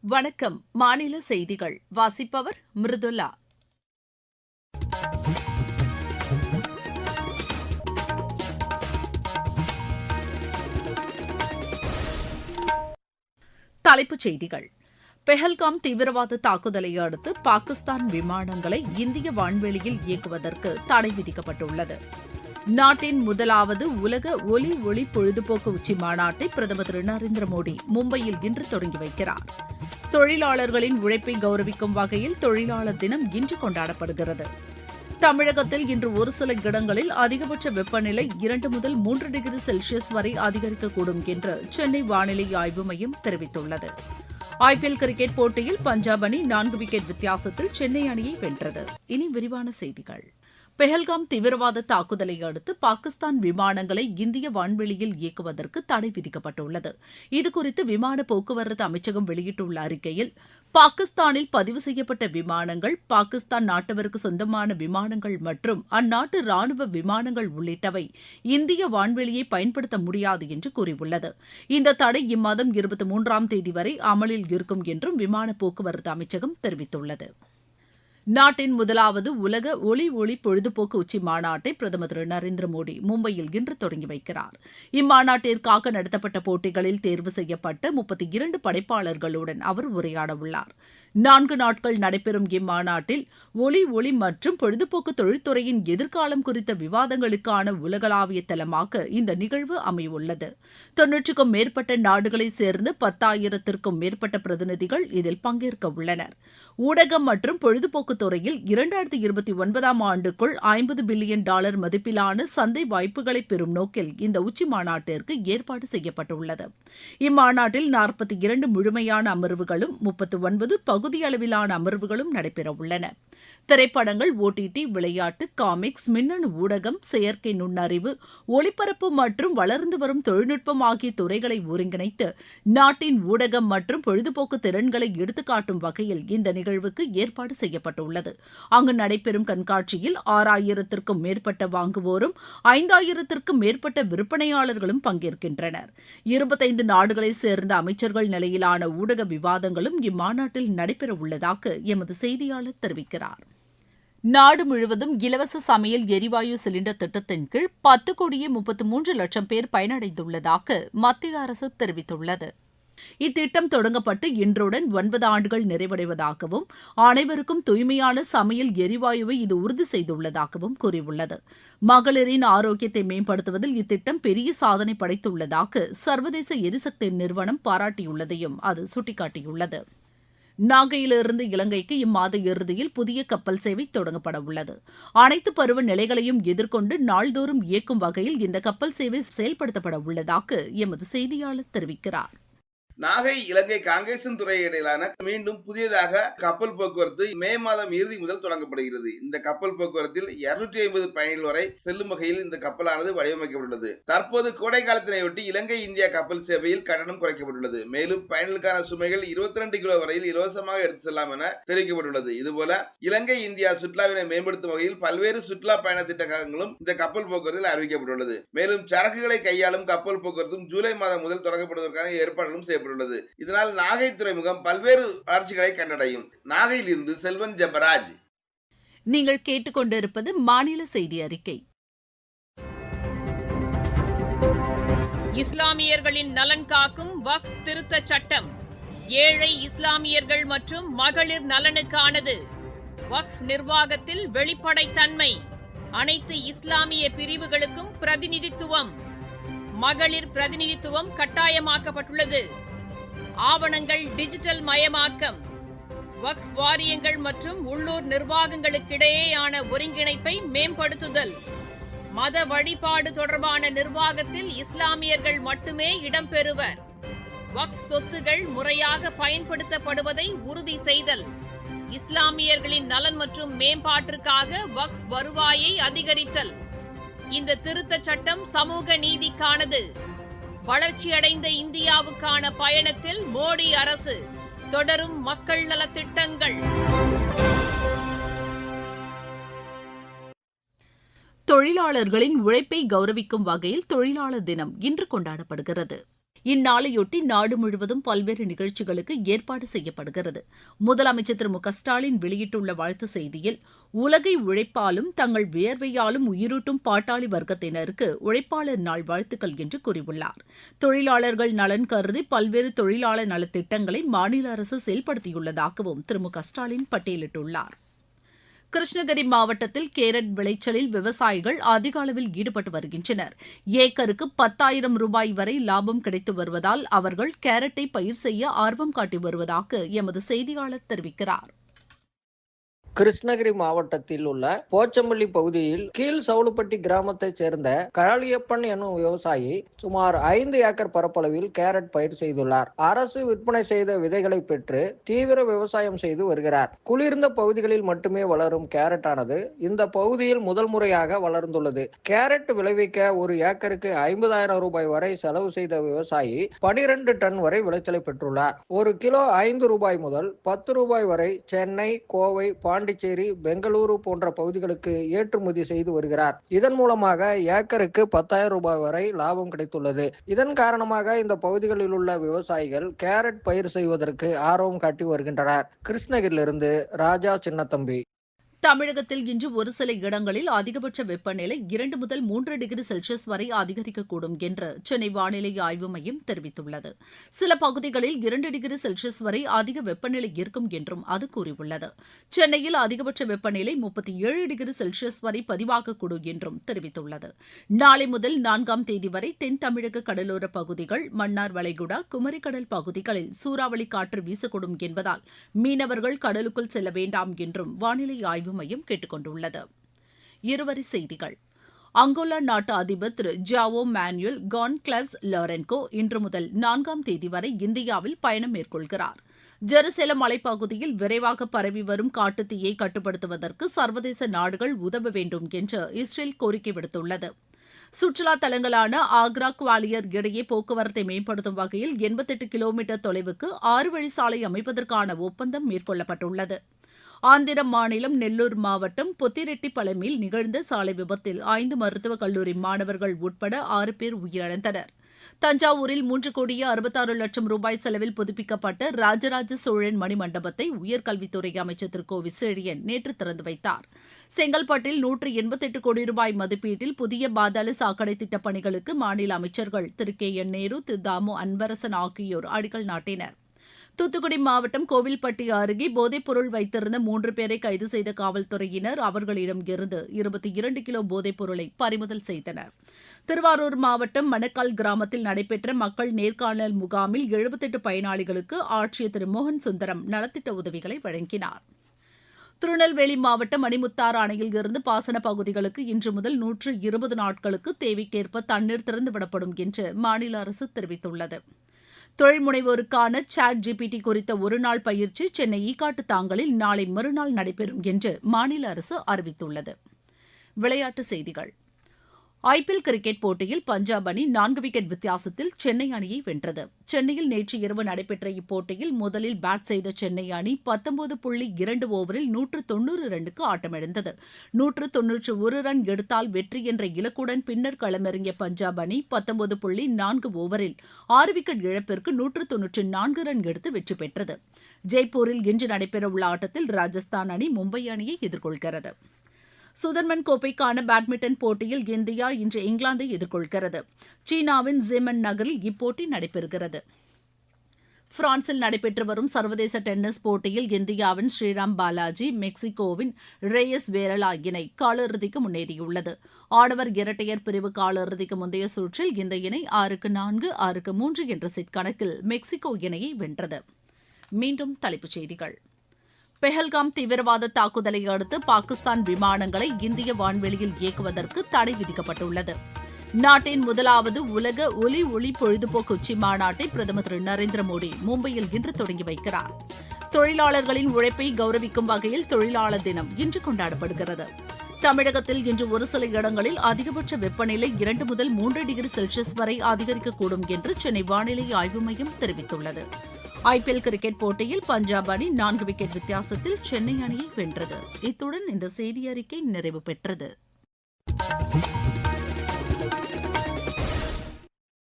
வணக்கம். மாநில செய்திகள். வாசிப்பவர் மிருதுலா தலைப்புச் செய்திகள். பெஹல்காம் தீவிரவாத தாக்குதலை அடுத்து பாகிஸ்தான் விமானங்களை இந்திய வான்வெளியில் இயக்குவதற்கு தடை விதிக்கப்பட்டுள்ளது. நாட்டின் முதலாவது உலக ஒலி ஒளி பொழுதுபோக்கு உச்சி மாநாட்டை பிரதமர் திரு நரேந்திர மோடி மும்பையில் இன்று தொடங்கி வைக்கிறார். தொழிலாளர்களின் உழைப்பை கௌரவிக்கும் வகையில் தொழிலாளர் தினம் இன்று கொண்டாடப்படுகிறது. தமிழகத்தில் இன்று ஒரு சில இடங்களில் அதிகபட்ச வெப்பநிலை இரண்டு முதல் மூன்று டிகிரி செல்சியஸ் வரை அதிகரிக்கக்கூடும் என்று சென்னை வானிலை ஆய்வு மையம் தெரிவித்துள்ளது. ஐபிஎல் கிரிக்கெட் போட்டியில் பஞ்சாப் அணி நான்கு விக்கெட் வித்தியாசத்தில் சென்னை அணியை வென்றது. இனி விரிவான செய்திகள். பெஹல்காம் தீவிரவாத தாக்குதலை அடுத்து பாகிஸ்தான் விமானங்களை இந்திய வான்வெளியில் இயக்குவதற்கு தடை விதிக்கப்பட்டுள்ளது. இதுகுறித்து விமான போக்குவரத்து அமைச்சகம் வெளியிட்டுள்ள அறிக்கையில் பாகிஸ்தானில் பதிவு செய்யப்பட்ட விமானங்கள் பாகிஸ்தான் நாட்டவருக்கு சொந்தமான விமானங்கள் மற்றும் அந்நாட்டு ராணுவ விமானங்கள் உள்ளிட்டவை இந்திய வான்வெளியை பயன்படுத்த முடியாது என்று கூறியுள்ளது. இந்த தடை இம்மாதம் இருபத்தி மூன்றாம் தேதி வரை அமலில் இருக்கும் என்றும் விமான போக்குவரத்து அமைச்சகம் தெரிவித்துள்ளது. நாட்டின் முதலாவது உலக ஒளி ஒளி பொழுதுபோக்கு உச்சி மாநாட்டை பிரதமர் திரு நரேந்திர மோடி மும்பையில் இன்று தொடங்கி வைக்கிறார். இம்மாநாட்டிற்காக நடத்தப்பட்ட போட்டிகளில் தேர்வு செய்யப்பட்ட முப்பத்தி இரண்டு படைப்பாளர்களுடன் அவர் உரையாடவுள்ளார். நான்கு நாட்கள் நடைபெறும் இம்மாநாட்டில் ஒளி ஒளி மற்றும் பொழுதுபோக்கு தொழில்துறையின் எதிர்காலம் குறித்த விவாதங்களுக்கான உலகளாவிய தளமாக இந்த நிகழ்வு அமையவுள்ளது தொன்னூற்றுக்கும் மேற்பட்ட நாடுகளைச் சேர்ந்து பத்தாயிரத்திற்கும் மேற்பட்ட பிரதிநிதிகள் இதில் பங்கேற்க உள்ளனர். ஊடகம் மற்றும் பொழுதுபோக்கு துறையில் இரண்டாயிரத்தி இருபத்தி ஒன்பதாம் ஆண்டுக்குள் ஐம்பது பில்லியன் டாலர் மதிப்பிலான சந்தை வாய்ப்புகளை பெறும் நோக்கில் இந்த உச்சி மாநாட்டிற்கு ஏற்பாடு செய்யப்பட்டுள்ளது. இம்மாநாட்டில் நாற்பத்தி இரண்டு முழுமையான அமர்வுகளும் முப்பத்து ஒன்பது பகு பகுதியளவிலான அமர்வுகளும் நடைபெறவுள்ளன. திரைப்படங்கள் ஓடிடி விளையாட்டு காமிக்ஸ் மின்னணு ஊடகம் செயற்கை நுண்ணறிவு ஒளிபரப்பு மற்றும் வளர்ந்து வரும் தொழில்நுட்பம் ஆகிய துறைகளை ஒருங்கிணைத்து நாட்டின் ஊடகம் மற்றும் பொழுதுபோக்கு திறன்களை எடுத்துக்காட்டும் வகையில் இந்த நிகழ்வுக்கு ஏற்பாடு செய்யப்பட்டுள்ளது. அங்கு நடைபெறும் கண்காட்சியில் ஆறாயிரத்திற்கும் மேற்பட்ட வாங்குவோரும் ஐந்தாயிரத்திற்கும் மேற்பட்ட விற்பனையாளர்களும் பங்கேற்கின்றனர். இருபத்தைந்து நாடுகளைச் சேர்ந்த அமைச்சர்கள் நிலையிலான ஊடக விவாதங்களும் இம்மாநாட்டில் நடைபெறவுள்ளதாக எமது செய்தியாளர் தெரிவிக்கிறார். நாடு முழுவதும் இலவச சமையல் எரிவாயு சிலிண்டர் திட்டத்தின் கீழ் பத்து கோடியே முப்பத்து மூன்று லட்சம் பேர் பயனடைந்துள்ளதாக மத்திய அரசு தெரிவித்துள்ளது. இத்திட்டம் தொடங்கப்பட்டு இன்றுடன் ஒன்பது ஆண்டுகள் நிறைவடைவதாகவும் அனைவருக்கும் தூய்மையான சமையல் எரிவாயுவை இது உறுதி செய்துள்ளதாகவும் கூறியுள்ளது. மகளிரின் ஆரோக்கியத்தை மேம்படுத்துவதில் இத்திட்டம் பெரிய சாதனை படைத்துள்ளதாக சர்வதேச எரிசக்தி நிறுவனம் பாராட்டியுள்ளதையும் அது சுட்டிக்காட்டியுள்ளது. நாகையிலிருந்து இலங்கைக்கு இம்மாத இறுதியில் புதிய கப்பல் சேவை தொடங்கப்பட உள்ளது. அனைத்து பருவ நிலைகளையும் எதிர்கொண்டு நாள்தோறும் இயக்கும் வகையில் இந்த கப்பல் சேவை செயல்படுத்தப்பட உள்ளதாக எமது செய்தியாளர் தெரிவிக்கிறார். நாகை இலங்கை காங்கேசன் துறை இடையிலான மீண்டும் புதியதாக கப்பல் போக்குவரத்து மே மாதம் இறுதி முதல் தொடங்கப்படுகிறது. இந்த கப்பல் போக்குவரத்தில் இருநூற்றி ஐம்பது பயணிகள் வரை செல்லும் வகையில் இந்த கப்பலானது வடிவமைக்கப்பட்டுள்ளது. தற்போது கோடை காலத்தினையொட்டி இலங்கை இந்தியா கப்பல் சேவையில் கட்டணம் குறைக்கப்பட்டுள்ளது. மேலும் பயணிகளுக்கான சுமைகள் இருபத்தி ரெண்டு கிலோ வரையில் இலவசமாக எடுத்து செல்லாம் என தெரிவிக்கப்பட்டுள்ளது. இதுபோல இலங்கை இந்தியா சுற்றுலாவினை மேம்படுத்தும் வகையில் பல்வேறு சுற்றுலா பயண திட்டங்களும் இந்த கப்பல் போக்குவரத்தில் அறிவிக்கப்பட்டுள்ளது. மேலும் சரக்குகளை கையாளும் கப்பல் போக்குவரத்தும் ஜூலை மாதம் முதல் தொடங்கப்படுவதற்கான ஏற்பாடுகளும் செய்யப்பட்டுள்ளது. செய்யப்பட்டுள்ளது. இதனால் நாகை துறைமுகம் பல்வேறு வளர்ச்சிகளை கண்டடையும். நாகையில் இருந்து செல்வன் ஜெபராஜ். நீங்கள் கேட்டுக்கொண்டிருப்பது மாநில செய்தி அறிக்கை. இஸ்லாமியர்களின் நலன் காக்கும் வக் திருத்த சட்டம். ஏழை இஸ்லாமியர்கள் மற்றும் மகளிர் நலனுக்கானது. வக் நிர்வாகத்தில் வெளிப்படைத்தன்மை. அனைத்து இஸ்லாமிய பிரிவுகளுக்கும் பிரதிநிதித்துவம். மகளிர் பிரதிநிதித்துவம் கட்டாயமாக்கப்பட்டுள்ளது. ஆவணங்கள் டிஜிட்டல் மயமாக்கம். வக்ஃப் வாரியங்கள் மற்றும் உள்ளூர் நிர்வாகங்களுக்கிடையேயான ஒருங்கிணைப்பை மேம்படுத்துதல். மத வழிபாடு தொடர்பான நிர்வாகத்தில் இஸ்லாமியர்கள் மட்டுமே இடம்பெறுவர். வக்ஃப் சொத்துகள் முறையாக பயன்படுத்தப்படுவதை உறுதி செய்தல். இஸ்லாமியர்களின் நலன் மற்றும் மேம்பாட்டிற்காக வக்ஃப் வருவாயை அதிகரித்தல். இந்த திருத்தச் சட்டம் சமூக நீதிக்கானது. வளர்ச்சியடைந்த இந்தியாவுக்கான பயணத்தில் மோடி அரசு தொடரும் மக்கள் நலத்திட்டங்கள். தொழிலாளர்களின் உழைப்பை கௌரவிக்கும் வகையில் தொழிலாளர் தினம் இன்று கொண்டாடப்படுகிறது. இந்நாளையொட்டி நாடு முழுவதும் பல்வேறு நிகழ்ச்சிகளுக்கு ஏற்பாடு செய்யப்படுகிறது. முதலமைச்சர் திரு மு க ஸ்டாலின் வெளியிட்டுள்ள வாழ்த்து செய்தியில் உலகை உழைப்பாலும் தங்கள் வியர்வையாலும் உயிரூட்டும் பாட்டாளி வர்க்கத்தினருக்கு உழைப்பாளர் நாள் வாழ்த்துக்கள் என்று கூறியுள்ளார். தொழிலாளர்கள் நலன் கருதி பல்வேறு தொழிலாளர் நலத்திட்டங்களை மாநில அரசு செயல்படுத்தியுள்ளதாகவும் திரு மு க ஸ்டாலின் பட்டியலிட்டுள்ளார். கிருஷ்ணகிரி மாவட்டத்தில் கேரட் விளைச்சலில் விவசாயிகள் அதிக அளவில் ஈடுபட்டு வருகின்றனர். ஏக்கருக்கு பத்தாயிரம் ரூபாய் வரை லாபம் கிடைத்து வருவதால் அவர்கள் கேரட்டை பயிர் செய்ய ஆர்வம் காட்டி வருவதாக எமது செய்தியாளர் தெரிவிக்கிறார். கிருஷ்ணகிரி மாவட்டத்தில் உள்ள போச்சம்பள்ளி பகுதியில் கீழ் சவுளுப்பட்டி கிராமத்தைச் சேர்ந்த காளியப்பன் எனும் விவசாயி சுமார் ஐந்து ஏக்கர் பரப்பளவில் கேரட் பயிர் செய்துள்ளார். அரசு விற்பனை செய்த விதைகளை பெற்று தீவிர விவசாயம் செய்து வருகிறார். குளிர்ந்த பகுதிகளில் மட்டுமே வளரும் கேரட் ஆனது இந்த பகுதியில் முதல் முறையாக வளர்ந்துள்ளது. கேரட் விளைவிக்க ஒரு ஏக்கருக்கு ஐம்பதாயிரம் ரூபாய் வரை செலவு செய்த விவசாயி பனிரெண்டு டன் வரை விளைச்சலை பெற்றுள்ளார். ஒரு கிலோ ஐந்து ரூபாய் முதல் பத்து ரூபாய் வரை சென்னை கோவை பாண்டிச்சேரி பெங்களூரு போன்ற பகுதிகளுக்கு ஏற்றுமதி செய்து வருகிறார். இதன் மூலமாக ஏக்கருக்கு பத்தாயிரம் ரூபாய் வரை லாபம் கிடைத்துள்ளது. இதன் காரணமாக இந்த பகுதிகளில் உள்ள விவசாயிகள் கேரட் பயிர் செய்வதற்கு ஆர்வம் காட்டி வருகின்றனர். கிருஷ்ணகிரியிலிருந்து ராஜா சின்னத்தம்பி. தமிழகத்தில் இன்று ஒரு சில இடங்களில் அதிகபட்ச வெப்பநிலை இரண்டு முதல் மூன்று டிகிரி செல்சியஸ் வரை அதிகரிக்கக்கூடும் என்று சென்னை வானிலை ஆய்வு மையம் தெரிவித்துள்ளது. சில பகுதிகளில் இரண்டு டிகிரி செல்சியஸ் வரை அதிக வெப்பநிலை இருக்கும் என்றும் அது கூறியுள்ளது. சென்னையில் அதிகபட்ச வெப்பநிலை முப்பத்தி ஏழு டிகிரி செல்சியஸ் வரை பதிவாகக்கூடும் என்றும் தெரிவித்துள்ளது. நாளை முதல் நான்காம் தேதி வரை தென் தமிழக கடலோர பகுதிகள் மன்னார் வளைகுடா குமரிக்கடல் பகுதிகளில் சூறாவளி காற்று வீசக்கூடும் என்பதால் மீனவர்கள் கடலுக்குள் செல்ல வேண்டாம் என்றும் வானிலை ஆய்வு மையம் கேட்டுக் கொண்டுள்ளது இருவரி செய்திகள். அங்கோலா நாட்டு அதிபர் திரு ஜாவோ மேனுவல் கான்கிளவ்ஸ் லாரென்கோ இன்று முதல் நான்காம் தேதி வரை இந்தியாவில் பயணம் மேற்கொள்கிறார். ஜெருசலம் மலைப்பகுதியில் விரைவாக பரவி வரும் காட்டுத்தீயை கட்டுப்படுத்துவதற்கு சர்வதேச நாடுகள் உதவ வேண்டும் என்று இஸ்ரேல் கோரிக்கை விடுத்துள்ளது. சுற்றுலா தலங்களான ஆக்ரா குவாலியர் இடையே போக்குவரத்தை மேம்படுத்தும் வகையில் எண்பத்தெட்டு கிலோமீட்டர் தொலைவுக்கு ஆறு வழி சாலை அமைப்பதற்கான ஒப்பந்தம் மேற்கொள்ளப்பட்டுள்ளது. ஆந்திர மாநிலம் நெல்லூர் மாவட்டம் பொத்திரெட்டிப்பளமில் நிகழ்ந்த சாலை விபத்தில் ஐந்து மருத்துவக் கல்லூரி மாணவர்கள் உட்பட ஆறு பேர் உயிரிழந்தனர். தஞ்சாவூரில் மூன்று கோடியே அறுபத்தாறு லட்சம் ரூபாய் செலவில் புதுப்பிக்கப்பட்ட ராஜராஜ சோழன் மணிமண்டபத்தை உயர்கல்வித்துறை அமைச்சர் திரு கோ விசேடியன் நேற்று திறந்து வைத்தார். செங்கல்பட்டில் நூற்று எண்பத்தெட்டு கோடி ரூபாய் மதிப்பீட்டில் புதிய பாதாள சாக்கடை திட்டப் பணிகளுக்கு மாநில அமைச்சர்கள் திரு கே என் நேரு திரு தாமு அன்பரசன் ஆகியோர் அடிக்கல் நாட்டினர். தூத்துக்குடி மாவட்டம் கோவில்பட்டி அருகே போதைப்பொருள் வைத்திருந்த மூன்று பேரை கைது செய்த காவல்துறையினர் அவர்களிடம் இருந்து இருபத்தி இரண்டு கிலோ போதைப் பொருளை பறிமுதல் செய்தனர். திருவாரூர் மாவட்டம் மணக்கால் கிராமத்தில் நடைபெற்ற மக்கள் நேர்காணல் முகாமில் எழுபத்தெட்டு பயனாளிகளுக்கு ஆட்சியர் திரு மோகன் சுந்தரம் நலத்திட்ட உதவிகளை வழங்கினார். திருநெல்வேலி மாவட்டம் மணிமுத்தாறு அணையில் இருந்து பாசன பகுதிகளுக்கு இன்று முதல் நூற்று இருபது நாட்களுக்கு தேவைக்கேற்ப தண்ணீர் திறந்துவிடப்படும் என்று மாநில அரசு தெரிவித்துள்ளது. தொழில் முனைவோருக்கான சாட் ஜிபிடி குறித்த ஒருநாள் பயிற்சி சென்னை ஈகாட்டு தாங்கலில் நாளை மறுநாள் நடைபெறும் என்று மாநில அரசு அறிவித்துள்ளது. விளையாட்டுச் செய்திகள். ஐபிஎல் கிரிக்கெட் போட்டியில் பஞ்சாப் அணி நான்கு விக்கெட் வித்தியாசத்தில் சென்னை அணியை வென்றது. சென்னையில் நேற்று இரவு நடைபெற்ற இப்போட்டியில் முதலில் பேட் செய்த சென்னை அணி பத்தொன்பது புள்ளி இரண்டு ஓவரில் நூற்று தொன்னூறு ரன்னுக்கு ஆட்டமிழந்தது. நூற்று தொன்னூற்று ஒரு ரன் எடுத்தால் வெற்றி என்ற இலக்குடன் பின்னர் களமிறங்கிய பஞ்சாப் அணி பத்தொன்பது புள்ளி நான்கு ஓவரில் ஆறு விக்கெட் இழப்பிற்கு நூற்று தொன்னூற்று நான்கு ரன் எடுத்து வெற்றி பெற்றது. ஜெய்ப்பூரில் இன்று நடைபெறவுள்ள ஆட்டத்தில் ராஜஸ்தான் அணி மும்பை அணியை எதிர்கொள்கிறது. சுதர்மன் கோப்பைக்கான பேட்மிண்டன் போட்டியில் இந்தியா இன்று இங்கிலாந்தை எதிர்கொள்கிறது. சீனாவின் ஜிமன் நகரில் இப்போட்டி நடைபெறுகிறது. பிரான்சில் நடைபெற்று வரும் சர்வதேச டென்னிஸ் போட்டியில் இந்தியாவின் ஸ்ரீராம் பாலாஜி மெக்சிகோவின் ரேயஸ் வேரலா இணை காலிறுதிக்கு முன்னேறியுள்ளது. ஆடவர் இரட்டையர் பிரிவு காலிறுதிக்கு முந்தைய சுற்றில் இந்த இணை ஆறுக்கு நான்கு ஆறுக்கு மூன்று என்ற செட் கணக்கில் மெக்சிகோ இணையை வென்றது. மீண்டும் தலைப்புச் செய்திகள். பெஹல்காம் தீவிரவாத தாக்குதலை அடுத்து பாகிஸ்தான் விமானங்களை இந்திய வான்வெளியில் இயக்குவதற்கு தடை விதிக்கப்பட்டுள்ளது. நாட்டின் முதலாவது உலக ஒலி ஒளி பொழுதுபோக்கு உச்சி மாநாட்டை பிரதமர் திரு நரேந்திர மோடி மும்பையில் இன்று தொடங்கி வைக்கிறார். தொழிலாளர்களின் உழைப்பை கௌரவிக்கும் வகையில் தொழிலாளர் தினம் இன்று கொண்டாடப்படுகிறது. தமிழகத்தில் இன்று ஒரு சில இடங்களில் அதிகபட்ச வெப்பநிலை இரண்டு முதல் மூன்று டிகிரி செல்சியஸ் வரை அதிகரிக்கக்கூடும் என்று சென்னை வானிலை ஆய்வு மையம் தெரிவித்துள்ளது. ஐபிஎல் கிரிக்கெட் போட்டியில் பஞ்சாப் அணி நான்கு விக்கெட் வித்தியாசத்தில் சென்னை அணியை வென்றது. இத்துடன் இந்த செய்தி அறிக்கை நிறைவு பெற்றது.